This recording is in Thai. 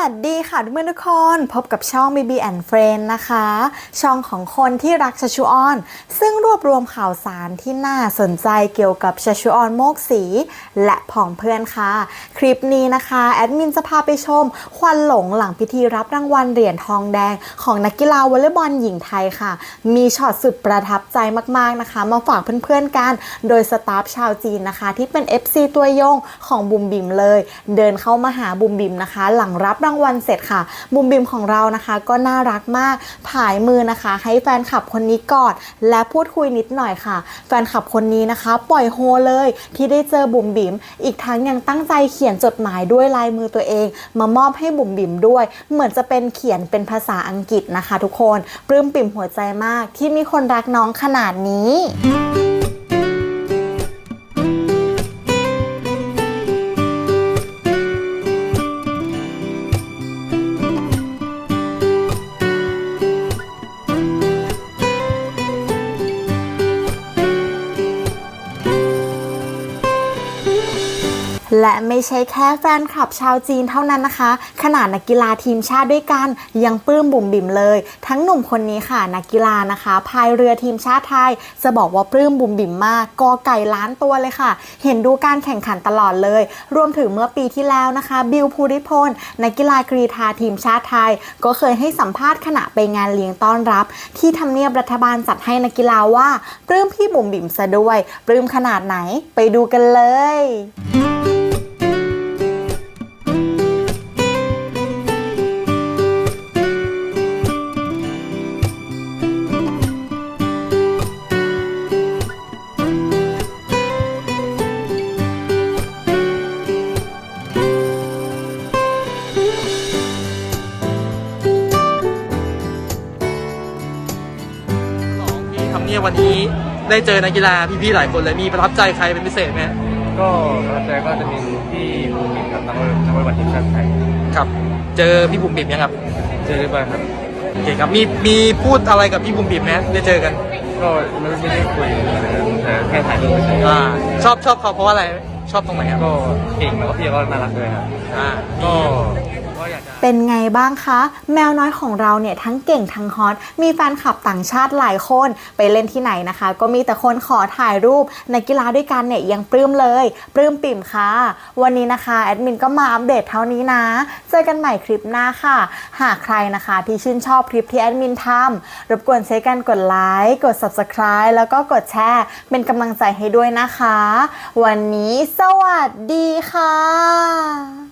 วัสดีค่ะทุกเพื่อนทุกคนพบกับช่อง BB and Friend นะคะ ช่องของคนที่รักชาชูออน ซึ่งรวบรวมข่าวสารที่น่าสนใจเกี่ยวกับชาชูออนโมกสี และผองเพื่อนค่ะ คลิปนี้นะคะ แอดมินจะพาไปชม ควันหลงหลังพิธีรับรางวัลเหรียญทองแดง ของนักกีฬาวอลเลย์บอลหญิงไทยค่ะ มีช็อตสุดประทับใจมากๆนะคะ มาฝากเพื่อนๆกัน โดยสตาฟชาวจีนนะคะ ที่เป็น FC ตัวยงของบุมบิมเลย เดินเข้ามาหาบุมบิมนะคะ หลังรับรางวัลเสร็จค่ะ บุมบิมของเรานะคะก็น่ารักมากผายมือนะคะ ให้แฟนคลับคนนี้กอดและพูดคุยนิดหน่อยค่ะ แฟนคลับคนนี้นะคะ ปล่อยโฮเลยที่ได้เจอบุมบิมอีกทั้งยังตั้งใจเขียนจดหมายด้วยลายมือตัวเอง มามอบให้บุมบิมด้วย เหมือนจะเป็นเขียนเป็นภาษาอังกฤษนะคะ ทุกคนปลื้มปิ่มหัวใจมากที่มีคนรักน้องขนาดนี้ และไม่ใช่แค่แฟนคลับชาวจีนเท่านั้นนะคะ ขนาดนักกีฬาทีมชาติด้วยกัน ยังปลื้มบุ๋มบิ๋มเลย ทั้งหนุ่มคนนี้ค่ะนักกีฬานะคะพายเรือทีมชาติไทย จะบอกว่าปลื้มบุ๋มบิ๋มมากกอไก่ล้านตัวเลยค่ะ เห็นดูการแข่งขันตลอดเลย รวมถึงเมื่อปีที่แล้วนะคะ บิลภูริพลนักกีฬากรีธาทีมชาติไทย ก็เคยให้สัมภาษณ์ขณะไปงานเลี้ยงต้อนรับ ที่ทำเนียบรัฐบาลจัดให้นักกีฬาว่าปลื้มพี่บุ๋มบิ๋มซะด้วยปลื้มขนาดไหนไปดูกันเลยำเนียบวันนี้ ได้เจอนักกีฬาพี่ๆหลายคนเลยมีประทับใจใครเป็นพิเศษไหมก็ประทับใจก็จะมีที่ภูมินครับนักวอลนักวอลเลย์บอลทีมชาติไทยครับ เจอพี่บุ๋มบิ๋มยังครับเจอเรียบร้อยครับ โอเคครับมีมีพูดอะไรกับพี่บุ๋มบิ๋มไหมได้เจอกันก็ไม่ไม่ได้คุยอะไรนะแต่แค่ถ่ายรูปเฉยอ่าชอบชอบเขาเพราะว่าอะไรชอบตรงไหนครับๆก็เก่งแล้วก็พี่ก็น่ารักด้วยครับ อ่าก็ก็อยากจะ เป็นไงบ้างคะ แมวน้อยของเราเนี่ยทั้งเก่งทั้งฮอต มีแฟนคลับต่างชาติหลายคน ไปเล่นที่ไหนนะคะ ก็มีแต่คนขอถ่ายรูปในกกีฬาด้วยกันเนี่ยยังปลื้มเลย ปลื้มปิ่มค่ะ วันนี้นะคะแอดมินก็มาอัปเดตเท่านี้นะ เจอกันใหม่คลิปหน้าค่ะ หากใครนะคะที่ชื่นชอบคลิปที่แอดมินทำรบกวนใช้กันกดไลค์กด subscribe แล้วก็กดแชร์เป็นกำลังใจให้ด้วยนะคะ วันนี้สวัสดีค่ะ